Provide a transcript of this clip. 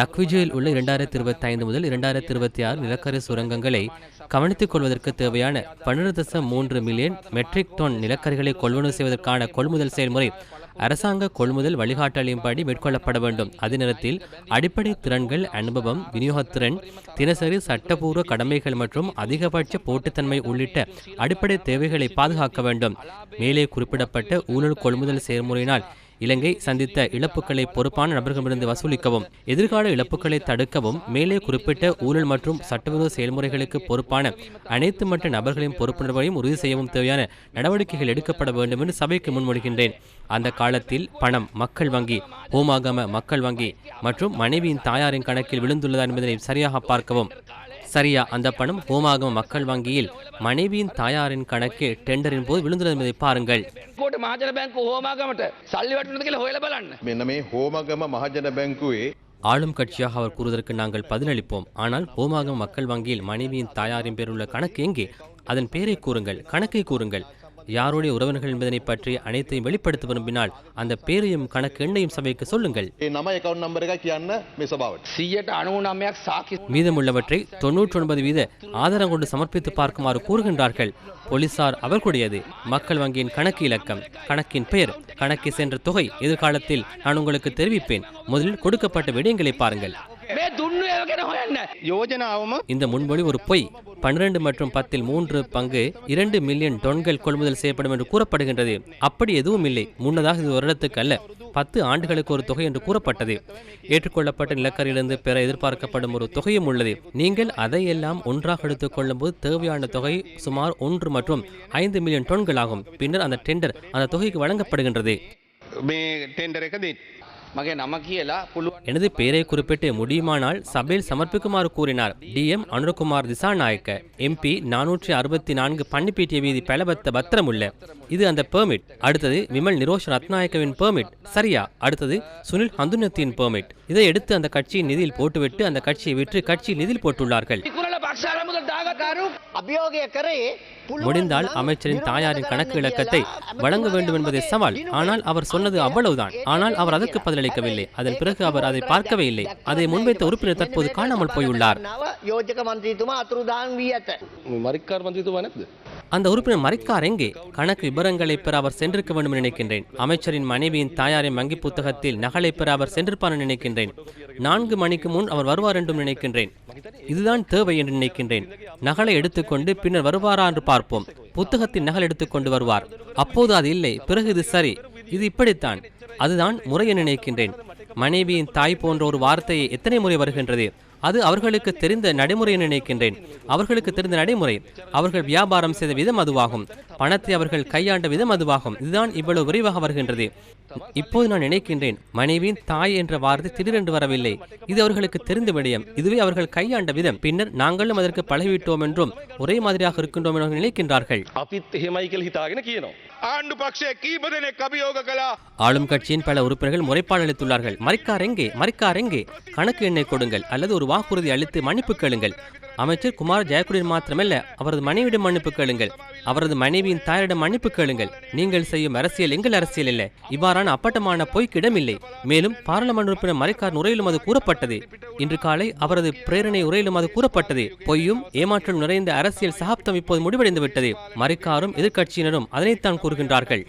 லக்விஜயில் உள்ள இரண்டாயிரத்தி இருபத்தி ஐந்து முதல் இரண்டாயிரத்தி இருபத்தி ஆறு நிலக்கரி சுரங்கங்களை கவனித்துக் கொள்வதற்கு தேவையான பன்னிரண்டு தசம் மூன்று மில்லியன் மெட்ரிக் டன் நிலக்கரிகளை கொள்வனவு செய்வதற்கான கொள்முதல் செயல்முறை அரசாங்க கொள்முதல் வழிகாட்டலின்படி மேற்கொள்ளப்பட வேண்டும். அதே நேரத்தில் அடிப்படை திறன்கள் அனுபவம் விநியோகத்திறன் தினசரி சட்டபூர்வ கடமைகள் மற்றும் அதிகபட்ச போட்டித்தன்மை உள்ளிட்ட அடிப்படை தேவைகளை பாதுகாக்க வேண்டும். மேலே குறிப்பிடப்பட்ட ஊழல் கொள்முதல் செயல்முறையினால் இலங்கை சந்தித்த இழப்புகளை பொறுப்பான நபர்களிடமிருந்து வசூலிக்கவும் எதிர்கால இழப்புகளை தடுக்கவும் மேலே குறிப்பிட்ட ஊழல் மற்றும் சட்டவிரோத செயல்முறைகளுக்கு பொறுப்பான அனைத்து மற்ற நபர்களின் பொறுப்புணர்வையும் உறுதி செய்யவும் தேவையான நடவடிக்கைகள் எடுக்கப்பட வேண்டும் என்று சபைக்கு முன்மொழிகின்றேன். அந்த காலத்தில் பணம் மக்கள் வங்கி ஹோமாகம மக்கள் வங்கி மற்றும் மனைவியின் தாயாரின் கணக்கில் விழுந்துள்ளதா என்பதனை சரியாக பார்க்கவும். சரியா அந்த பணம் ஹோமாகம மக்கள் வங்கியில் மனைவியின் தாயாரின் கணக்கு டெண்டரின் போது விழுந்தது என்பதை பாருங்கள். ஆளும் கட்சியாக அவர் கூறுவதற்கு நாங்கள் பதிலளிப்போம். ஆனால் ஹோமாகம மக்கள் வங்கியில் மனைவியின் தாயாரின் பேருள்ள கணக்கு எங்கே? அதன் பெயரை கூறுங்கள் கணக்கை கூறுங்கள். யாருடைய உறவினர்கள் என்பதனை பற்றி அனைத்தையும் வெளிப்படுத்த விரும்பினால் அந்த பேரையும் கணக்கு எண்ணையும் சபைக்கு சொல்லுங்கள். மீதமுள்ளவற்றை தொன்னூற்றி ஒன்பது வீத ஆதாரம் கொண்டு சமர்ப்பித்து பார்க்குமாறு கூறுகின்றார்கள். போலீசார் அவர்களுடையது மக்கள் வங்கியின் கணக்கு இலக்கம் கணக்கின் பெயர் கணக்கு சென்ற தொகை எதிர்காலத்தில் நான் உங்களுக்கு தெரிவிப்பேன். முதலில் கொடுக்கப்பட்ட விடயங்களை பாருங்கள். இந்த முன்மொழி ஒரு பொய். பன்னிரண்டு மற்றும் பத்தில் மூன்று பங்கு இரண்டு மில்லியன் டொன்கள் கொள்முதல் செய்யப்படும் என்று கூறப்படுகின்றது. அப்படி எதுவும் இல்லை. முன்னதாக இது வருடத்துக்கு அல்ல. பத்து ஆண்டுகளுக்கு ஒரு தொகை என்று கூறப்பட்டது. ஏற்றுக்கொள்ளப்பட்ட நிலக்கரியிலிருந்து பெற எதிர்பார்க்கப்படும் ஒரு தொகையும் உள்ளது. நீங்கள் அதையெல்லாம் ஒன்றாக எடுத்துக் கொள்ளும்போது தேவையான தொகை சுமார் ஒன்று மற்றும் ஐந்து மில்லியன் டொன்கள் ஆகும். பின்னர் அந்த டெண்டர் அந்த தொகைக்கு வழங்கப்படுகின்றது. எனது பெயரை குறிப்பிட்டு முடியுமானால் சபையில் சமர்ப்பிக்குமாறு கூறினார். D M M Dissanayake MP நானூற்றி அறுபத்தி நான்கு பன்னிப்பீட்டிய வீதி பலபத்த பத்திரமுள்ள. இது அந்த பெர்மிட் அடுத்தது விமல் நிரோஷ் ரத்நாயக்கவின் பெர்மிட் சரியா? அடுத்தது சுனில் ஹந்துனத்தின் பெர்மிட் இதை எடுத்து அந்த கட்சியின் நிதியில் போட்டுவிட்டு அந்த கட்சியை விற்று கட்சி நிதியில் போட்டுள்ளார்கள். முடிந்தால் அமைச்சரின் தாயாரின் கணக்கு இலக்கத்தை வழங்க வேண்டும் என்பதை சவால் ஆனால் அவர் சொன்னது அவ்வளவுதான் ஆனால் அவர் அதற்கு பதிலளிக்கவில்லை அதன் பிறகு அவர் அதை பார்க்கவே இல்லை அதை முன்வைத்த உறுப்பினர் தற்போது காணாமல் போயுள்ளார் அந்த உறுப்பினர் மறைக்கார் எங்கே? கணக்கு விவரங்களை பெற அவர் சென்றிருக்க வேண்டும் நினைக்கின்றேன். அமைச்சரின் மனைவியின் தாயாரின் வங்கி புத்தகத்தில் நகலை பெற அவர் சென்றிருப்பார் என நினைக்கின்றேன். நான்கு மணிக்கு முன் அவர் வருவார் என்றும் நினைக்கின்றேன். இதுதான் தேவை என்று நினைக்கின்றேன். நகலை எடுத்துக்கொண்டு பின்னர் வருவாரா என்று பார்ப்போம். புத்தகத்தின் நகல் எடுத்துக்கொண்டு வருவார். அப்போது அது இல்லை. பிறகு இது சரி. இது இப்படித்தான். அதுதான் முறையை நினைக்கின்றேன். மனைவியின் தாய் போன்ற ஒரு வார்த்தையை எத்தனை முறை வருகின்றது? அது அவர்களுக்கு தெரிந்த நடைமுறை நினைக்கின்றேன். அவர்களுக்கு தெரிந்த நடைமுறை அவர்கள் வியாபாரம் செய்த விதம் அதுவாகும். பணத்தை அவர்கள் கையாண்ட விதம் அதுவாகும். இதுதான் இவ்வளவு விரைவாக வருகின்றது. இப்போது நான் நினைக்கின்றேன் மனைவியின் தாய் என்ற வார்த்தை திடீரென்று வரவில்லை. இது அவர்களுக்கு தெரிந்த விடயம். இதுவே அவர்கள் கையாண்ட விதம். பின்னர் நாங்களும் அதற்கு பழகிவிட்டோம் என்றும் ஒரே மாதிரியாக இருக்கின்றோம் என்று நினைக்கின்றார்கள். ஆளும் கட்சியின் பல உறுப்பினர்கள் முறைப்பாடு அளித்துள்ளார்கள். மறைக்கார் எங்கே? மறைக்கார் எங்கே? கணக்கு எண்ணை கொடுங்கள். அல்லது ஒரு வாக்குறுதி அளித்து மன்னிப்பு கேளுங்கள். அமைச்சர் குமார் ஜெயக்குடியின் மாத்திரமல்ல அவரது மனைவியிடம் மன்னிப்பு கேளுங்கள். அவரது மனைவியின் தாயாரிடம் மன்னிப்பு கேளுங்கள். நீங்கள் செய்யும் அரசியல் எங்கள் அரசியல் இல்லை இவ்வாறான அப்பட்டமான பொய்க்கு இடமில்லை மேலும் பாராளுமன்ற உறுப்பினர் மறைக்கார் உரையிலும் அது கூறப்பட்டது. இன்று காலை அவரது பிரேரணை உரையிலும் அது கூறப்பட்டது. பொய்யும் ஏமாற்றம் நிறைந்த அரசியல் சகாப்தம் இப்போது முடிவடைந்து விட்டது மறைக்காரும் எதிர்க்கட்சியினரும் அதனைத்தான் கூறுகின்றார்கள்.